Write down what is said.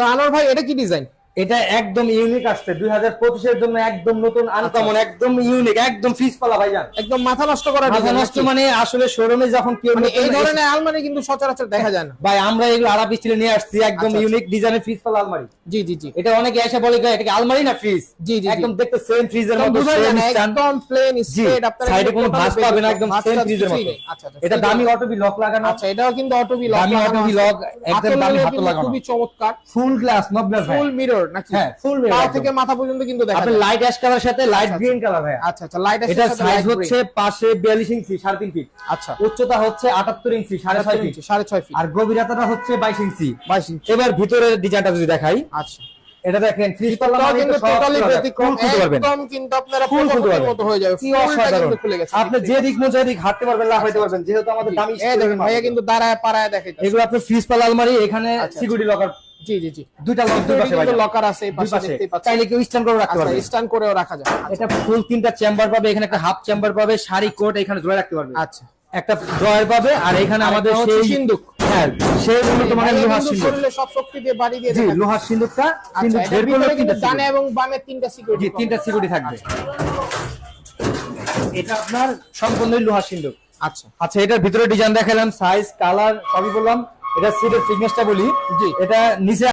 তো আনোয়ার ভাই এটা কি ডিজাইন এটা একদম ইউনিক আসছে। দুই হাজার পঁচিশের জন্য একদম নতুন আনকমন একদম ইউনিক একদম ফিস পালা ভাইজান। একদম মাথা নষ্ট করা মাথা নষ্ট মানে আসলে শোরুমে যখন কেউ মানে এই ধরনের আলমারি কিন্তু সচরাচর দেখা যায় না। ভাই আমরা এগুলো আরাপ স্টিলে নিয়ে আসছি একদম আচ্ছা, আচ্ছা। ইউনিক ডিজাইনের ফ্রিজ পালা আলমারি। জি জি জি। এটা অনেকে এসে বলে "ভাই, এটা কি আলমারি না ফ্রিজ জি, জি। একদম দেখতে সেম ফ্রিজের মতো একদম প্লেন স্ট্রেট আপনারা সাইডে কোনো ভাঁজ বের পাবে না একদম সেম ফ্রিজের মতো। আচ্ছা আচ্ছা এটা দামি। অটোবি লক লাগানো। আচ্ছা এটাও কিন্তু অটোবি লক দামি autobi lock, একদম দামি হাতল লাগানো। খুবই চমৎকার। Full glass knob glass full mirror নাকি? হ্যাঁ, পা থেকে মাথা পর্যন্ত কিন্তু দেখা আপনার লাইট অ্যাশ কালার সাথে লাইট গ্রিন কালার ভাই আচ্ছা আচ্ছা লাইট এটা সাইজ হচ্ছে পাশে বিয়াল্লিশ ইঞ্চি সাড়ে তিন ফিট আচ্ছা। উচ্চতা হচ্ছে আটাত্তর ইঞ্চি সাড়ে ছয় ফিট সাড়ে ছয় ফিট আর গভীরতাটা হচ্ছে বাইশ ইঞ্চি। বাইশ ইঞ্চি। এবার ভিতরের ডিজাইনটা যদি দেখাই। আচ্ছা। এটা দেখেন মানে ফুল হয়ে আপনি যে দিক মন দিক হাঁটতে পারবেন লাফাইতে পারবেন। যেহেতু আমাদের দামি দেখেন ভাইয়া কিন্তু দাঁড়ায় পাড়ায় দেখে এগুলো আপনার ফ্রিজ পাল্লা আলমারি এখানে আচ্ছা, সিকিউরিটি লকার জি জি জি। দুইটা লক দুই পাশে কিন্তু ভাইজান। লকার আছে এই পাশে পাশে। পাচ্ছেন। চাইলে কেউ স্ট্যান্ড করে রাখতে পারবে। আচ্ছা স্ট্যান্ড করেও রাখা যায় এটা ফুল তিনটা চেম্বার পাবে এখানে একটা হাফ চেম্বার পাবে শাড়ি কোট এখানে জয় রাখতে পারবে। আচ্ছা। একটা ড্রয়ার পাবে আর এখানে আমাদের সেই সিন্দুক। হ্যাঁ সেই উন্নত মানের লোহার কিন্তু সব শক্তি দিয়ে বাড়ি দিয়ে জি লোহার সিন্দুকটা আচ্ছা কিন্তু এটার বের করলে কিন্তু ডানে এবং বামে তিনটা সিকিউরিটি জি তিনটা সিকিউরিটি থাকবে। এটা আপনার সম্পূর্ণ লোহার সিন্দুক। আচ্ছা। আচ্ছা এটার ভিতরে ডিজাইন দেখালাম সাইজ কালার সবই বললাম। এটা সিটের ফিটনেসটা বলি। এটা নিচে